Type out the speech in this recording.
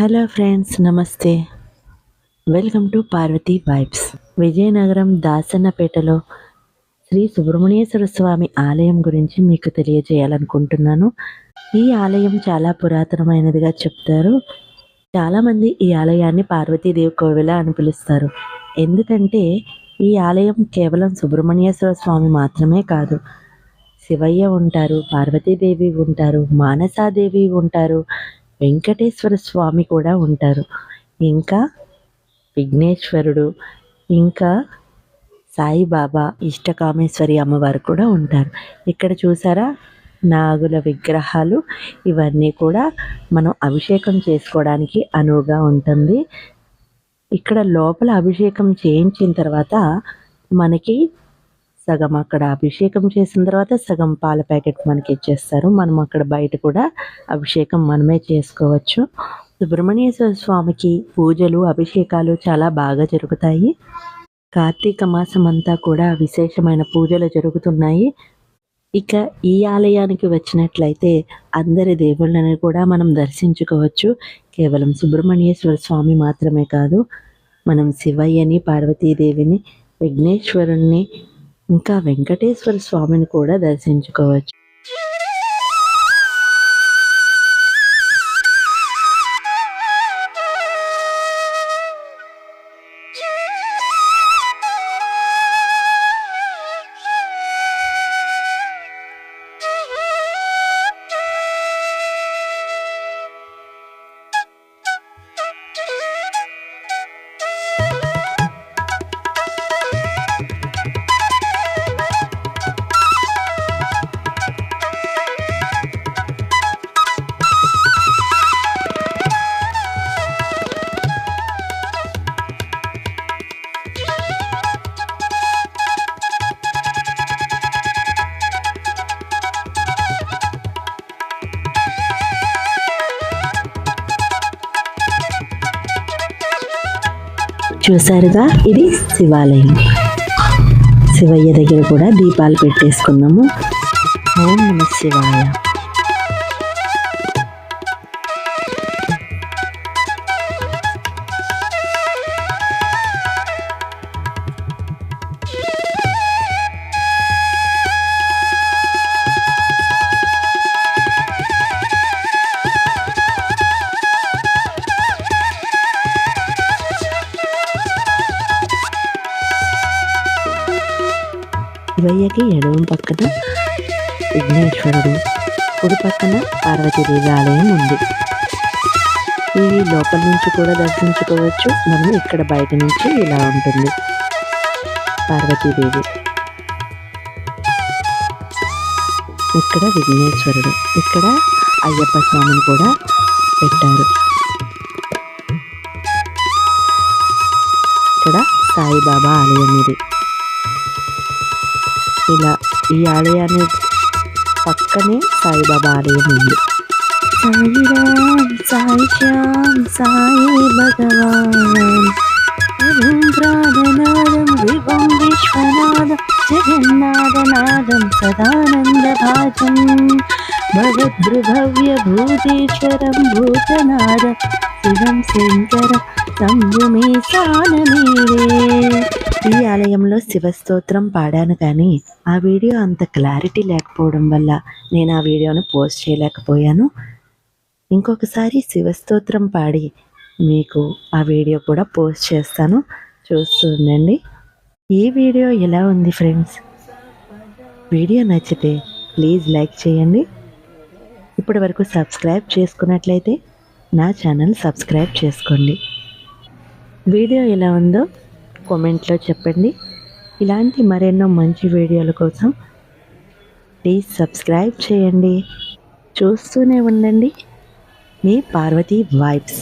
Hello friends నమస్తే. Welcome to Parvathi vibes. Vizianagaram దాసన్నపేటలో Shri Subrahmanyeswara Swamy ఆలయం గురించి మీకు తెలియజేయాలనుకుంటున్నాను. ఈ ఆలయం చాలా పురాతనమైనదిగా చెప్తారు. చాలామంది ఈ ఆలయాన్ని పార్వతీదేవి కోవెల అని పిలుస్తారు. ఎందుకంటే ఈ ఆలయం కేవలం సుబ్రహ్మణ్యేశ్వర స్వామి మాత్రమే కాదు. శివయ్య ఉంటారు పార్వతీదేవి ఉంటారు మానసాదేవి ఉంటారు వెంకటేశ్వర స్వామి కూడా ఉంటారు. ఇంకా విఘ్నేశ్వరుడు ఇంకా సాయిబాబా ఇష్టకామేశ్వరి అమ్మవారు కూడా ఉంటారు. ఇక్కడ చూసారా? నాగుల విగ్రహాలు ఇవన్నీ కూడా మనం అభిషేకం చేసుకోవడానికి అనువుగా ఉంటుంది. ఇక్కడ లోపల అభిషేకం చేయించిన తర్వాత మనకి సగం అక్కడ అభిషేకం చేసిన తర్వాత సగం పాల ప్యాకెట్ మనకి ఇచ్చేస్తారు. మనం అక్కడ బయట కూడా అభిషేకం మనమే చేసుకోవచ్చు. సుబ్రహ్మణ్యేశ్వర స్వామికి పూజలు అభిషేకాలు చాలా బాగా జరుగుతాయి. కార్తీక మాసం అంతా కూడా విశేషమైన పూజలు జరుగుతున్నాయి. ఇక ఈ ఆలయానికి వచ్చినట్లయితే అందరి దేవుళ్ళని కూడా మనం దర్శించుకోవచ్చు. కేవలం సుబ్రహ్మణ్యేశ్వర స్వామి మాత్రమే కాదు మనం శివయ్యని పార్వతీదేవిని విఘ్నేశ్వరుణ్ణి ఇంకా వెంకటేశ్వర స్వామిని కూడా దర్శించుకోవచ్చు. చూసారుగా ఇది శివాలయం. శివయ్య దగ్గర కూడా దీపాలు పెట్టేసుకున్నాము. ఓం నమ శివాయ. శివయ్యకి ఎడమ పక్కన విఘ్నేశ్వరుడు కుడి పక్కన పార్వతీదేవి ఆలయం ఉంది. ఇవి లోపల నుంచి కూడా దర్శించుకోవచ్చు. మనం ఇక్కడ బయట నుంచి ఇలా ఉంటుంది. పార్వతీదేవి. ఇక్కడ విఘ్నేశ్వరుడు. ఇక్కడ అయ్యప్ప స్వామిని కూడా పెట్టారు. ఇక్కడ సాయిబాబా ఆలయం ఇది. ఇలా ఈ ఆలయాన్ని పక్కనే సాయిబాబా ఆలయం ఉంది. సాయి రామ్ సాయి శ్యామ్ సాయి భగవాన్. రవీంద్రాదనాదం విభం విశ్వనాదం జగన్నాథనాదం సదానంద భాజం భగద్భవ్య భూతేశ్వరం భూతనాద శివం శంకర శంభుమే సానమీరే ఈ ఆలయంలో శివస్తోత్రం పాడాను కానీ ఆ వీడియో అంత క్లారిటీ లేకపోవడం వల్ల నేను ఆ వీడియోను పోస్ట్ చేయలేకపోయాను. ఇంకొకసారి శివస్తోత్రం పాడి మీకు ఆ వీడియో కూడా పోస్ట్ చేస్తాను. చూస్తూ ఉండండి. ఈ వీడియో ఎలా ఉంది ఫ్రెండ్స్? వీడియో నచ్చితే ప్లీజ్ లైక్ చేయండి. ఇప్పటి వరకు సబ్స్క్రైబ్ చేసుకున్నట్లయితే నా ఛానల్ సబ్స్క్రైబ్ చేసుకోండి. వీడియో ఎలా ఉందో కామెంట్లో చెప్పండి. ఇలాంటి మరెన్నో మంచి వీడియోల కోసం ప్లీజ్ సబ్స్క్రైబ్ చేయండి. చూస్తూనే ఉండండి. మీ పార్వతీ వైబ్స్